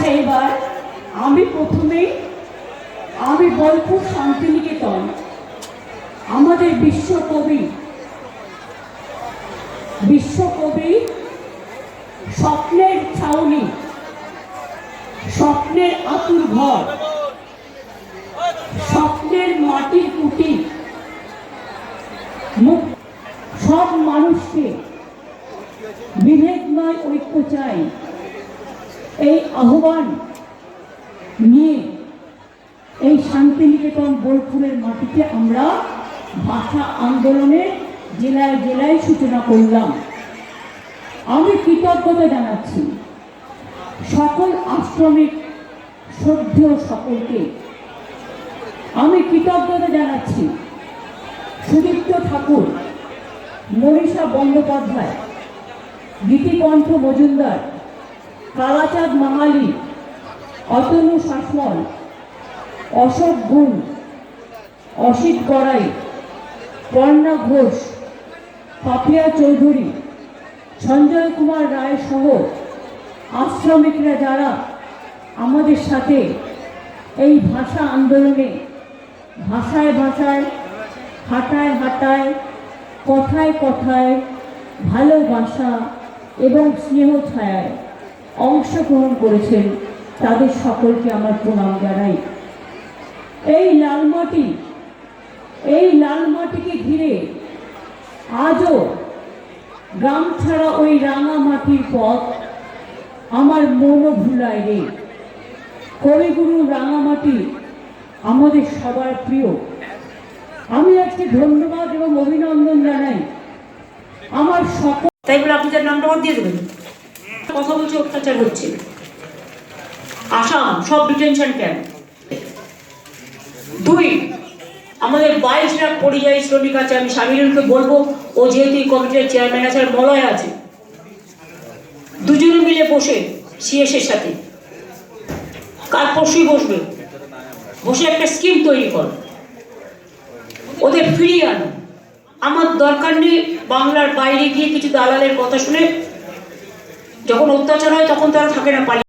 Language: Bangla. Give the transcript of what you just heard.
আচ্ছা এবার, আমি প্রথমেই, আমি বোলপুর শান্তিনিকেতন, আমাদের বিশ্বকবি বিশ্বকবি স্বপ্নের ছাউনি, স্বপ্নের আতুর ঘর, স্বপ্নের মাটির কুটি সব মানুষকে বিভেদ নয় ঐক্য চাই। এই আহ্বান নিয়ে এই শান্তিনিকেতন বোলপুরের মাটিতে আমরা ভাষা আন্দোলনের জেলায় জেলায় সূচনা করলাম। আমি কৃতজ্ঞতা জানাচ্ছি সকল আশ্রমিক শ্রদ্ধেয় সকলকে। আমি কৃতজ্ঞতা জানাচ্ছি সুদীপ্ত ঠাকুর, মনীষা বন্দ্যোপাধ্যায়, গীতিকণ্ঠ মজুমদার কালাচাঁদ মাহালি, অতনু শাসমল, অশোক গুণ, অসিত গড়াই কর্ণা ঘোষ, পাপিয়া চৌধুরী, সঞ্জয় কুমার রায় সহ আশ্রমিকরা যারা আমাদের সাথে এই ভাষা আন্দোলনে ভাষায় ভাষায়, হাঁটায় হাঁটায়, কথায় কথায় ভালোবাসা এবং স্নেহ ছায়ায় অংশগ্রহণ করেছেন তাদের সকলকে আমার প্রণাম জানাই। এই লাল মাটি, এই লাল মাটিকে ঘিরে আজও গ্রাম ছাড়া ওই রাঙা মাটির পথ আমার মনও ভুলায় রে। কবিগুরু রাঙামাটি আমাদের সবার প্রিয়। আমি আজকে ধন্যবাদ এবং অভিনন্দন জানাই। আমার সকল তাই বলে আপনি তার নামটা দিয়ে দেবেন? কথা বলছে, অত্যাচার হচ্ছে আসাম, সব ডিটেনশন ক্যাম্প দুই, আমাদের বাইশ লাখ পরিযায়ী শ্রমিক আছে, আমি সামিরুলকে বলব, ও যেহেতু কমিটির চেয়ারম্যান আছে, আর মলয় আছে। দুজনে মিলে বসে সিএসের সাথে। কাল পরশুই বসবে। বসে একটা স্কিম তৈরি কর। ওদের ফিরিয়ে আনো। আমার দরকার নেই বাংলার বাইরে গিয়ে কিছু দালালের কথা শুনে যখন অত্যাচার হয় তখন তারা থাকে না পালিয়ে